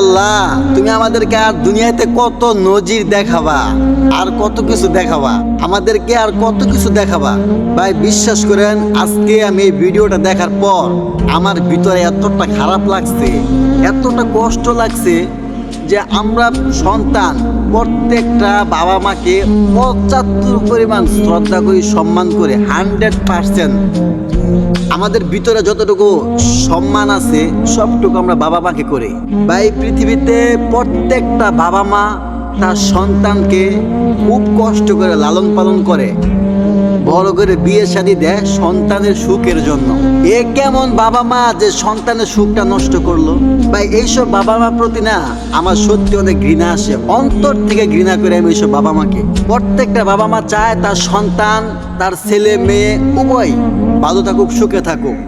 আল্লাহ, তুমি আমাদেরকে আর দুনিয়াতে কত নজির দেখাবা, আর কত কিছু দেখাবা? আমাদেরকে আর কত কিছু দেখাবা? ভাই, বিশ্বাস করেন, আজকে আমি এই ভিডিওটা দেখার পর আমার ভিতরে এতটা খারাপ লাগছে, এতটা কষ্ট লাগছে যে আমরা সন্তান, প্রত্যেকটা বাবা মাকে পঁচাত্তর পরিমাণ শ্রদ্ধা করি, সম্মান করে, হান্ড্রেড পার্সেন্ট। আমাদের ভিতরে যতটুকু সম্মান আছে, সবটুকু আমরা বাবা মাকে করি। বা এই পৃথিবীতে প্রত্যেকটা বাবা মা তার সন্তানকে খুব কষ্ট করে লালন পালন করে। বড় করে বিয়ে শাদী দেয় সন্তানের সুখের জন্য। এ কেমন বাবা মা যে সন্তানের সুখটা নষ্ট করল? ভাই, এইসব বাবা মা প্রতি না আমার সত্যি অনেক ঘৃণা আসে। অন্তর থেকে ঘৃণা করে আমি এইসব বাবা মাকে। প্রত্যেকটা বাবা মা চায় তার সন্তান, তার ছেলে, মেয়ে উভয় ভালো থাকুক, সুখে থাকুক।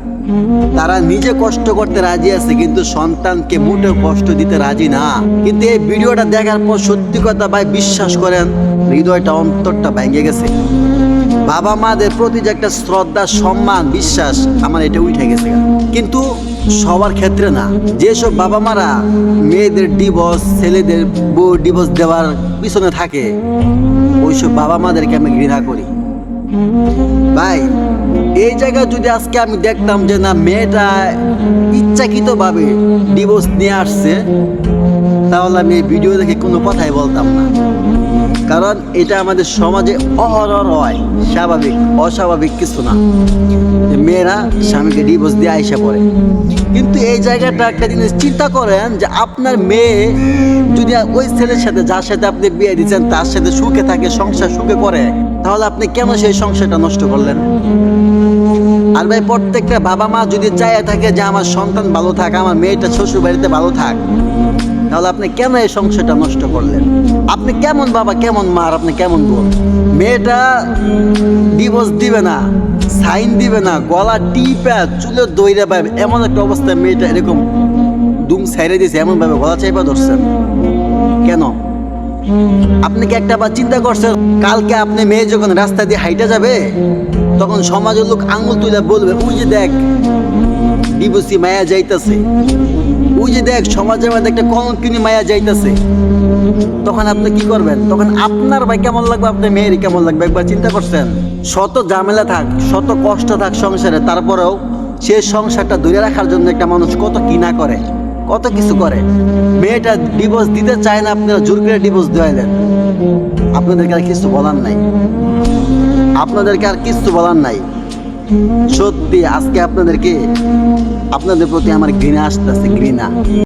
তারা নিজে কষ্ট করতে রাজি আছে, কিন্তু সন্তানকে মোটেও কষ্ট দিতে রাজি না। কিন্তু এই ভিডিওটা দেখার পর সত্যি কথা ভাই, বিশ্বাস করেন হৃদয়টা, অন্তরটা ভেঙে গেছে। বাবা মাদের প্রতি যে একটা শ্রদ্ধা, সম্মান, বিশ্বাস আমার এটা উঠে গেছে। কিন্তু সবার ক্ষেত্রে না। যেসব বাবা মারা মেয়েদের ডিভোর্স ছেলেদের বউ ডিভোর্স দেওয়ার পিছনে থাকে, ওইসব বাবা মাদেরকে আমি ঘৃণা করি। ভাই, এই জায়গায় যদি আজকে আমি দেখতাম যে না, মেয়েটা ইচ্ছাকৃতভাবে ডিভোর্স নিয়ে আসছে, তাহলে আমি এই ভিডিও দেখে কোনো কথাই বলতাম না। কারণ এটা আমাদের সমাজে অহরহ হয়। স্বাভাবিক, অস্বাভাবিক কিছু না। মেয়েরা স্বামীকে ডিভোর্স দিয়ে আইসা পড়ে। কিন্তু এই জায়গাটা একটা জিনিস চিন্তা করেন যে আপনার মেয়ে যদি ওই ছেলের সাথে যার সাথে আপনি বিয়ে দিচ্ছেন, তার সাথে সুখে থাকে, সংসার সুখে করে, তাহলে আপনি কেন সেই সংসারটা নষ্ট করলেন? আর ভাই, প্রত্যেকটা বাবা মা যদি চায় থাকে যে আমার সন্তান ভালো থাক, আমার মেয়েটা শ্বশুর বাড়িতে ভালো থাক তাহলে আপনি কেন এই সংসারটা নষ্ট করলেন? আপনি কেমন বাবা, কেমন মার, আপনি কেমন বোন? মেয়েটা ডিভোর্স দিবে না সাইন দিবে না, গলা টিপা চুলে দইরা পাবে এমন একটা অবস্থায় মেয়েটা এরকম দুম সাইরে দিয়েছে এমন ভাবে গলা চাইপা ধরছেন। কেন? আপনি কি একটা বার চিন্তা করছেন, কালকে আপনি মেয়ে যখন রাস্তা দিয়ে হাইটা যাবে, তখন সমাজের লোক আঙুল তুলে বলবে, ওই যে দেখ ডিভোর্সি মায়া যাইতাছে। ওই যে দেখ, সমাজের মধ্যে একটা কলঙ্কিনী মায়া যাইতাছে। তখন আপনি কি করবেন? তখন আপনার ভাই কেমন লাগবে? আপনার মেয়ের কেমন লাগবে? একবার চিন্তা করছেন? শত ঝামেলা থাক, শত কষ্ট থাক সংসারে, তারপরেও সে সংসারটা ধরে রাখার জন্য একটা মানুষ কত কি না করে, কত কিছু করে। মেয়েটা ডিভোর্স দিতে চায় না, আপনারা জোর করে ডিভোর্স দেওয়াইলেন আপনাদেরকে আর কিছু বলার নাই। আপনাদেরকে আর কিছু বলার নাই। সত্যি আজকে আপনাদেরকে আপনাদের প্রতি আমার ঘৃণা আসতেছে ঘৃণা।